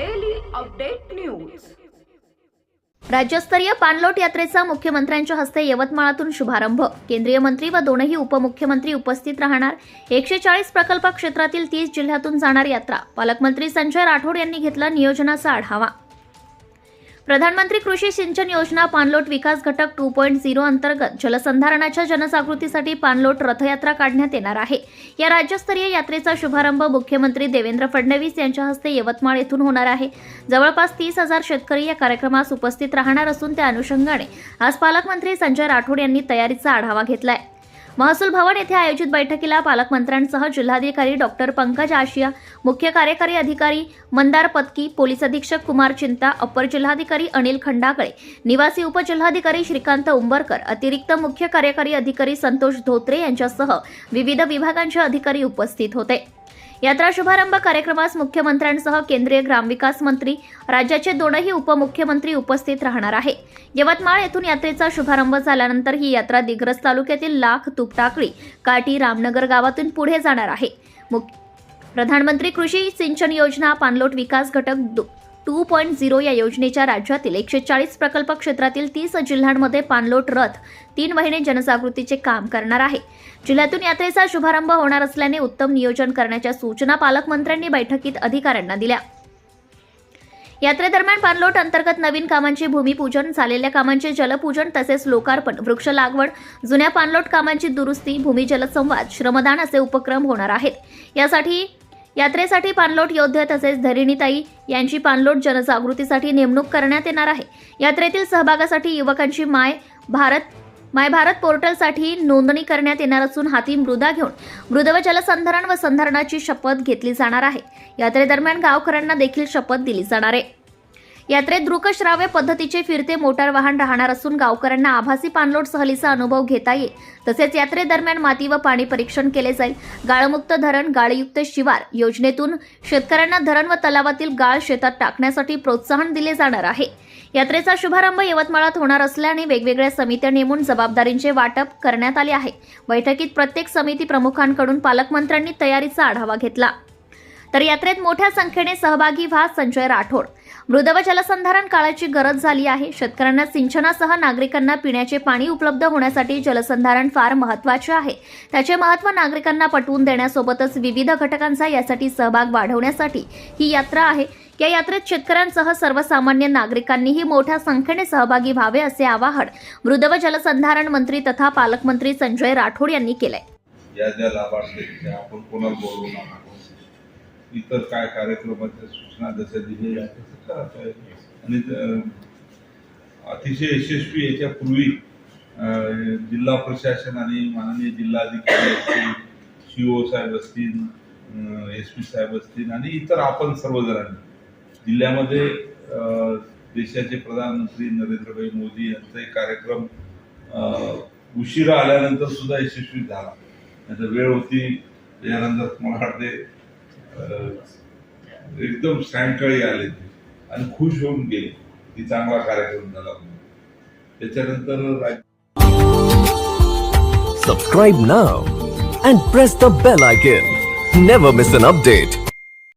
Update news राज्यस्तरीय पाणलोट यात्रेचा मुख्यमंत्र्यांच्या हस्ते यवतमाळातून शुभारंभ. केंद्रीय मंत्री व दोनही उपमुख्यमंत्री उपस्थित राहणार. एकशे चाळीस प्रकल्प क्षेत्रातील तीस जिल्ह्यातून जाणार यात्रा. पालकमंत्री संजय राठोड यांनी घेतला नियोजनाचा आढावा. प्रधानमंत्री कृषी सिंचन योजना पाणलोट विकास घटक टू पॉईंट झिरो अंतर्गत जलसंधारणाच्या जनजागृतीसाठी पाणलोट रथयात्रा काढण्यात येणार आहे. या राज्यस्तरीय यात्रेचा शुभारंभ मुख्यमंत्री देवेंद्र फडणवीस यांच्या हस्ते यवतमाळ येथून होणार आहे. जवळपास तीस हजार शेतकरी या कार्यक्रमास उपस्थित राहणार असून त्या अनुषंगाने आज पालकमंत्री संजय राठोड यांनी तयारीचा आढावा घेतलाय. महसूल भवन येथे आयोजित बैठकीला पालकमंत्र्यांसह जिल्हाधिकारी डॉक्टर पंकज आशिया मुख्य कार्यकारी अधिकारी मंदार पत्की पोलीस अधीक्षक कुमार चिंता अप्पर जिल्हाधिकारी अनिल खंडाकळे निवासी उपजिल्हाधिकारी श्रीकांत उंबरकर अतिरिक्त मुख्य कार्यकारी अधिकारी संतोष धोत्रे यांच्यासह विविध विभागांचे अधिकारी उपस्थित होते. यात्रा शुभारंभ कार्यक्रमास मुख्यमंत्र्यांसह केंद्रीय ग्रामविकास मंत्री राज्याचे दोनही उपमुख्यमंत्री उपस्थित राहणार आहे. यवतमाळ येथून यात्रेचा शुभारंभ झाल्यानंतर ही यात्रा दिग्रस तालुक्यातील लाख तुपटाकळी काटी रामनगर गावातून पुढे जाणार आहे. मुख- प्रधानमंत्री कृषी सिंचन योजना पाणलोट विकास घटक टू पॉईंट झिरो या योजनेच्या राज्यातील एकशे चाळीस प्रकल्प क्षेत्रातील तीस जिल्ह्यांमध्ये पाणलोट रथ तीन महिने जनजागृतीचे काम करणार आहे. जिल्ह्यातून यात्रेचा शुभारंभ होणार असल्याने उत्तम नियोजन करण्याच्या सूचना पालकमंत्र्यांनी बैठकीत अधिकाऱ्यांना दिल्या. यात्रेदरम्यान पाणलोट अंतर्गत नवीन कामांचे भूमिपूजन झालेल्या कामांचे जलपूजन तसेच लोकार्पण वृक्ष लागवड जुन्या पाणलोट कामांची दुरुस्ती भूमिजल संवाद श्रमदान असे उपक्रम होणार आहेत. यासाठी यात्रेसाठी पाणलोट योद्धे तसेच धरिणीताई यांची पाणलोट जनजागृतीसाठी नेमणूक करण्यात येणार आहे. यात्रेतील सहभागासाठी युवकांची माय भारत माय भारत पोर्टलसाठी नोंदणी करण्यात येणार असून हाती मृदा घेऊन मृद व जलसंधारण व संधारणाची शपथ घेतली जाणार आहे. यात्रेदरम्यान गावकऱ्यांना देखील शपथ दिली जाणार आहे. यात्रेत दृकश्राव्य पद्धतीचे फिरते मोटार वाहन राहणार असून गावकऱ्यांना आभासी पाणलोट सहलीचा अनुभव घेता येईल. तसेच यात्रेदरम्यान माती व पाणी परीक्षण केले जाईल. गाळमुक्त धरण गाळयुक्त शिवार योजनेतून शेतकऱ्यांना धरण व तलावातील गाळ शेतात टाकण्यासाठी प्रोत्साहन दिले जाणार आहे. यात्रेचा शुभारंभ यवतमाळात होणार असल्याने वेगवेगळ्या समित्या नेमून जबाबदारींचे वाटप करण्यात आले आहे. बैठकीत प्रत्येक समिती प्रमुखांकडून पालकमंत्र्यांनी तयारीचा आढावा घेतला. तर यात्रेत मोठ्या संख्येने सहभागी व्हा संजय राठोड. मृदव जलसंधारण काळाची गरज झाली आहे. शेतकऱ्यांना सिंचनासह नागरिकांना पिण्याचे पाणी उपलब्ध होण्यासाठी जलसंधारण फार महत्त्वाचे आहे. त्याचे महत्त्व नागरिकांना पटवून देण्यासोबतच विविध घटकांचा यासाठी सहभाग वाढवण्यासाठी ही यात्रा आहे. या यात्रेत शेतकऱ्यांसह सर्वसामान्य नागरिकांनीही मोठ्या संख्येने सहभागी व्हावे असे आवाहन मृदव जलसंधारण मंत्री तथा पालकमंत्री संजय राठोड यांनी केलंय. इतर काय कार्यक्रमाच्या सूचना जशा दिलेल्या तसं करायचं आहे आणि अतिशय यशस्वी याच्यापूर्वी जिल्हा प्रशासन आणि माननीय जिल्हाधिकारी असतील सी ओ साहेब असतील एस पी साहेब असतील आणि इतर आपण सर्वजणांनी जिल्ह्यामध्ये देशाचे प्रधानमंत्री नरेंद्रभाई मोदी यांचा एक कार्यक्रम उशिरा आल्यानंतर सुद्धा यशस्वी झाला. नाहीतर वेळ होती त्यानंतर मला वाटते एकदम सायंकाळी आले ते आणि खुश होऊन गेले की चांगला कार्यक्रम झाला त्याच्यानंतर subscribe now and press the bell icon never miss an update